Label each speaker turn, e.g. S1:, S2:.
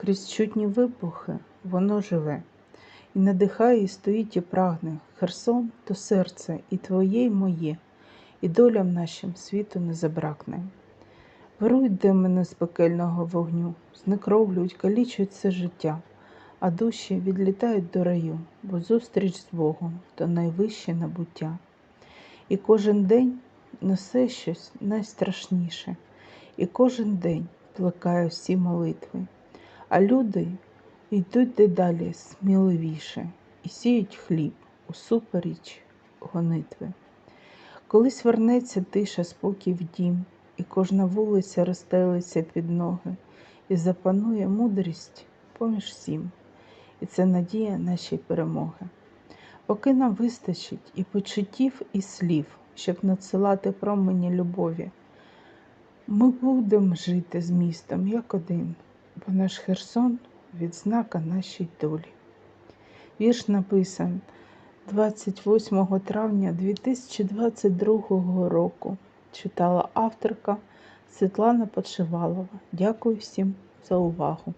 S1: Крізь чутні вибухи воно живе, і надихає, і стоїть, і прагне. Херсон то серце, і твоє, і моє, і долям нашим світу не забракне. Вирують демони з пекельного вогню, знекровлюють, калічують все життя, а душі відлітають до раю, бо зустріч з Богом то найвище набуття. І кожен день несе щось найстрашніше, і кожен день плекає всі молитви. А люди йдуть дедалі сміливіше і сіють хліб усупереч гонитви. Колись вернеться тиша, спокій в дім, і кожна вулиця розстелиться під ноги, і запанує мудрість поміж всім, і це надія нашої перемоги. Поки нам вистачить і почуттів, і слів, щоб надсилати промені любові, ми будемо жити з містом як один, бо наш Херсон відзнака нашій долі. Вірш написан 28 травня 2022 року. Читала авторка Світлана Подшивалова. Дякую всім за увагу.